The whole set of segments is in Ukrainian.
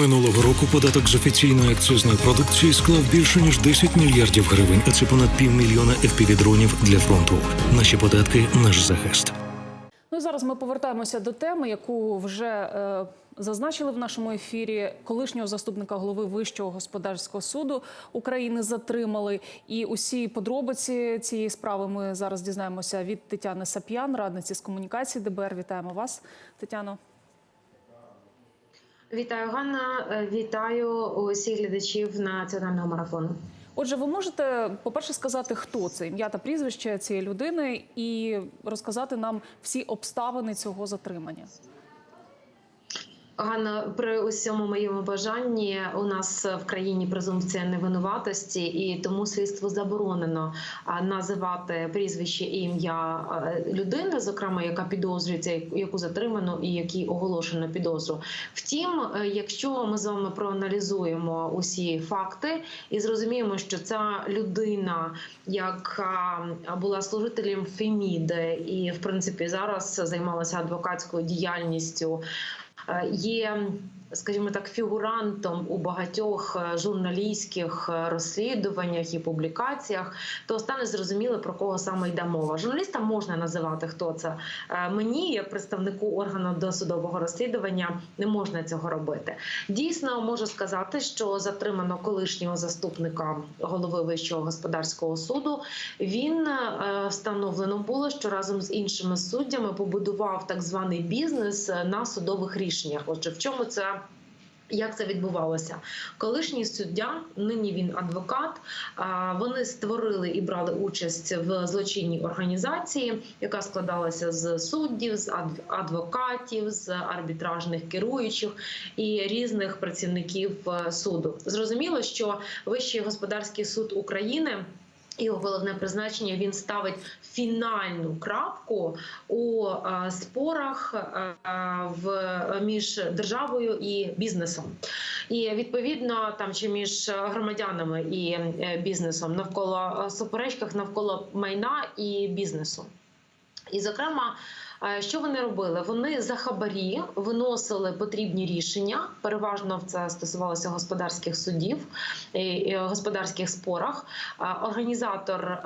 Минулого року податок з офіційної акцизної продукції склав більше ніж 10 мільярдів гривень, а це понад півмільйона FPV-дронів для фронту. Наші податки наш захист. Ну зараз ми повертаємося до теми, яку вже е, зазначили в нашому ефірі. Колишнього заступника голови Вищого господарського суду України затримали. І усі подробиці цієї справи ми зараз дізнаємося від Тетяни Сап'ян, радниці з комунікації ДБР. Вітаємо вас, Тетяно. Вітаю, Ганна. Е, Вітаю усіх глядачів національного марафону. Отже, ви можете, по-перше, сказати, хто це ім'я та прізвище цієї людини, і розказати нам всі обставини цього затримання. Ганна, при усьому моєму бажанні у нас в країні презумпція невинуватості, і тому слідству заборонено називати прізвище і ім'я людини, зокрема, яка підозрюється, яку затримано і якій оголошено підозру. Втім, е, якщо ми з вами проаналізуємо усі факти і зрозуміємо, що ця людина, яка була служителем Феміди, і в принципі зараз займалася адвокатською діяльністю. Е, є, скажімо так, фігурантом у багатьох е, журналістських е, розслідуваннях і публікаціях, то стане зрозуміло про кого саме йде мова. Журналістам можна називати хто це. Мені, як представнику органу досудового розслідування, не можна цього робити. Дійсно, можу сказати, що затримано колишнього заступника голови вищого господарського суду. Він встановлено було, що разом з іншими суддями побудував так званий бізнес на судових рішеннях. Отже, в чому це? Як це відбувалося? Колишній суддя, нині він адвокат. Вони створили і брали участь в злочинній організації, яка складалася з суддів, з адвокатів, з арбітражних керуючих і різних працівників суду. Зрозуміло, що Вищий господарський суд України. Його головне призначення він ставить фінальну крапку у е, спорах е, в між державою і бізнесом, і відповідно там чи між громадянами і е, бізнесом навколо суперечках навколо майна і бізнесу. І, зокрема, що вони робили? Вони за хабарі виносили потрібні рішення. Переважно це стосувалося господарських судів і господарських спорах. Організатор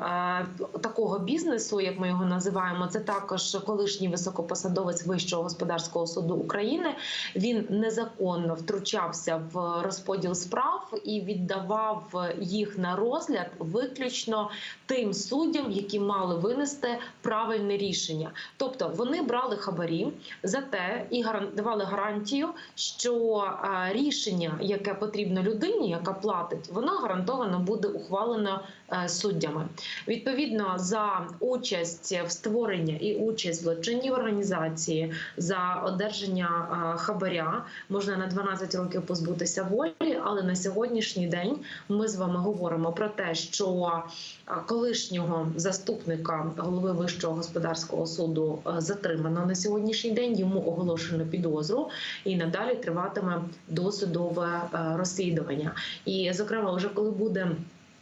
такого бізнесу, як ми його називаємо, це також колишній високопосадовець Вищого господарського суду України. Він незаконно втручався в розподіл справ і віддавав їх на розгляд виключно тим суддям, які мали винести правильне рішення, тобто вони вони брали хабарі за те і давали гарантію, що рішення, яке потрібно людині, яка платить, воно гарантовано буде ухвалено е, суддями. Відповідно за участь в створенні і участь в злочинній організації за одержання хабаря можна на 12 років позбутися волі, але на сьогоднішній день ми з вами говоримо про те, що колишнього заступника голови вищого господарського суду е, затримано на сьогоднішній день. Йому оголошено підозру, і надалі триватиме досудове е, розслідування. І, зокрема, вже коли буде.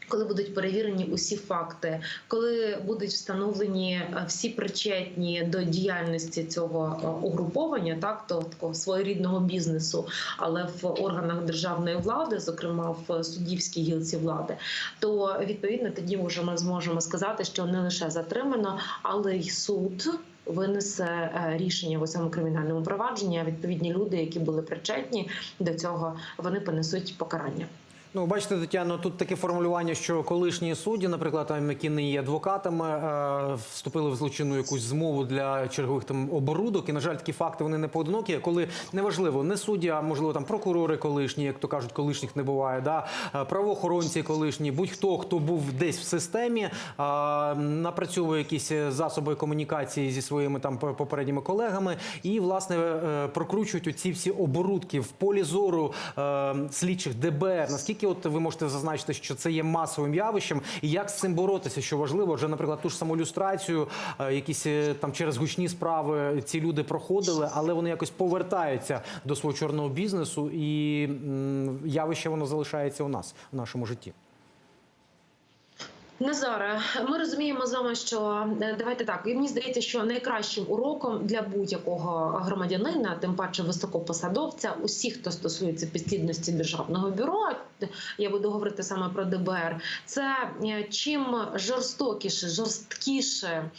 Коли будуть перевірені усі факти, коли будуть встановлені е, всі причетні до діяльності цього е, угруповання, так то такого своєрідного бізнесу, але в органах державної влади, зокрема в суддівській гілці влади, то відповідно тоді вже ми зможемо сказати, що не лише затримано, але й суд. Винесе е, рішення в цьому кримінальному провадженні. а Відповідні люди, які були причетні до цього, вони понесуть покарання. Ну, бачите, Тетяно, тут таке формулювання, що колишні судді, наприклад, там, які не є адвокатами, е, вступили в злочинну якусь змову для чергових там оборудок. І на жаль, такі факти вони не поодинокі. Коли неважливо, не судді, а можливо там прокурори колишні, як то кажуть, колишніх не буває. Да е, правоохоронці колишні, будь-хто хто був десь в системі, е, напрацьовує якісь засоби комунікації зі своїми там попередніми колегами, і власне прокручують оці всі оборудки в полі зору слідчих ДБР. Наскільки От ви можете зазначити, що це є масовим явищем, і як з цим боротися? Що важливо, вже, наприклад, ту ж саму люстрацію, е, якісь е, там через гучні справи ці люди проходили, але вони якось повертаються до свого чорного бізнесу, і явище воно залишається у нас в нашому житті. Назаре, ми розуміємо з вами, що е, давайте так. І мені здається, що найкращим уроком для будь-якого громадянина, тим паче високопосадовця, усіх, хто стосується підслідності державного бюро, я буду говорити саме про ДБР. Це е, чим жорстокіше, жорсткіше.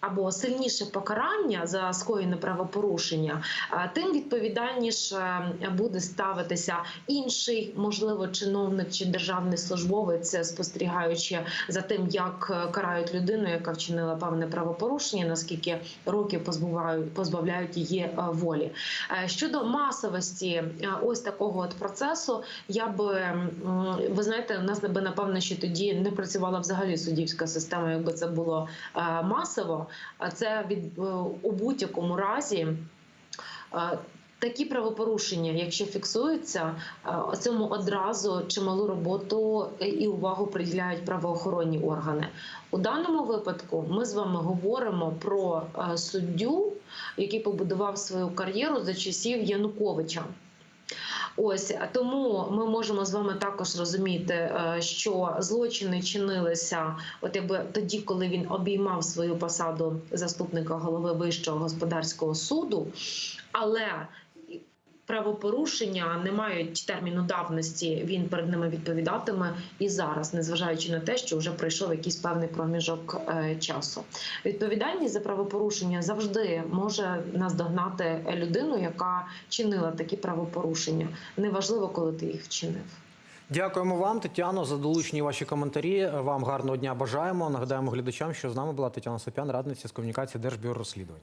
Або сильніше покарання за скоєне правопорушення, е, тим відповідальніше буде ставитися інший, можливо, чиновник чи державний службовець, спостерігаючи за тим, як е, карають людину, яка вчинила певне правопорушення, наскільки років позбавляють її е, волі. Е, Щодо масовості е, ось такого от процесу, я би ви знаєте, у нас би напевно ще тоді не працювала взагалі суддівська система, якби це було е, масово. А це від е, у будь-якому разі. е, Такі правопорушення, якщо фіксуються, е, цьому одразу чималу роботу і увагу приділяють правоохоронні органи. У даному випадку ми з вами говоримо про суддю, який побудував свою кар'єру за часів Януковича. Ось тому ми можемо з вами також розуміти, е, що злочини чинилися, от якби тоді, коли він обіймав свою посаду заступника голови вищого господарського суду, але правопорушення не мають терміну давності. Він перед ними відповідатиме і зараз, незважаючи на те, що вже пройшов якийсь певний проміжок е, часу. Відповідальність за правопорушення завжди може наздогнати людину, яка чинила такі правопорушення. Неважливо, коли ти їх вчинив. Дякуємо вам, Тетяно, за долучені ваші коментарі. Вам гарного дня бажаємо. Нагадаємо глядачам, що з нами була Тетяна Сопян, радниця з комунікації Держбюро розслідувань.